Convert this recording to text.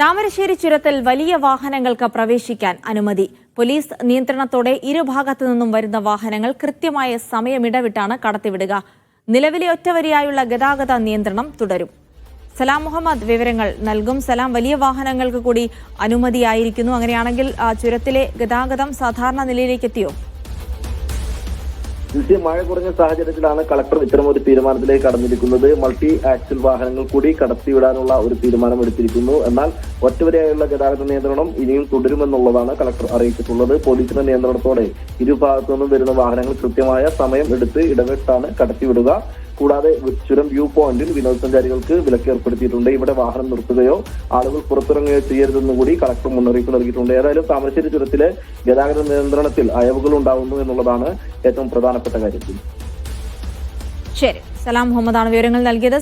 താമരശ്ശേരി ചുരത്തിൽ വലിയ വാഹനങ്ങൾക്ക് പ്രവേശിക്കാൻ അനുമതി. പോലീസ് നിയന്ത്രണത്തോടെ ഇരുഭാഗത്തു നിന്നും വരുന്ന വാഹനങ്ങൾ കൃത്യമായ സമയമിടവിട്ടാണ് കടത്തിവിടുക. നിലവിലെ ഒറ്റവരിയായുള്ള ഗതാഗത നിയന്ത്രണം തുടരും. സലാം മുഹമ്മദ് വിവരങ്ങൾ നൽകും. സലാം വലിയ വാഹനങ്ങൾക്ക് കൂടി അനുമതിയായിരിക്കുന്നു. അങ്ങനെയാണെങ്കിൽ ചുരത്തിലെ ഗതാഗതം സാധാരണ നിലയിലേക്ക് എത്തിയോ ജിൽസി മഴ കുറഞ്ഞ സാഹചര്യത്തിലാണ് കളക്ടർ ഇത്തരം ഒരു തീരുമാനത്തിലേക്ക് കടന്നിരിക്കുന്നത്. മൾട്ടി ആക്സിൽ വാഹനങ്ങൾ കൂടി കടത്തിവിടാനുള്ള ഒരു തീരുമാനം എടുത്തിരിക്കുന്നു. എന്നാൽ ഒറ്റവരെയായുള്ള ഗതാഗത നിയന്ത്രണം ഇനിയും തുടരുമെന്നുള്ളതാണ് കളക്ടർ അറിയിച്ചിട്ടുള്ളത്. പോലീസിന്റെ നിയന്ത്രണത്തോടെ ഇരുഭാഗത്തു നിന്നും വരുന്ന വാഹനങ്ങൾ കൃത്യമായ സമയം എടുത്ത് ഇടവിട്ടാണ് കടത്തിവിടുക. കൂടാതെ ചുരം വ്യൂ പോയിന്റിൽ വിനോദസഞ്ചാരികൾക്ക് വിലക്ക് ഏർപ്പെടുത്തിയിട്ടുണ്ട്. ഇവിടെ വാഹനം നിർത്തുകയോ ആളുകൾ പുറത്തിറങ്ങുകയോ ചെയ്യരുതെന്ന് കൂടി കളക്ടർ മുന്നറിയിപ്പ് നൽകിയിട്ടുണ്ട്. ഏതായാലും താമരശ്ശേരി ചുരത്തിലെ ഗതാഗത നിയന്ത്രണത്തിൽ അയവുകൾ ഉണ്ടാവുന്നു എന്നുള്ളതാണ് ഏറ്റവും പ്രധാനപ്പെട്ട കാര്യം. ശരി. സലാം മുഹമ്മദാണ് വിവരങ്ങൾ നൽകിയത്.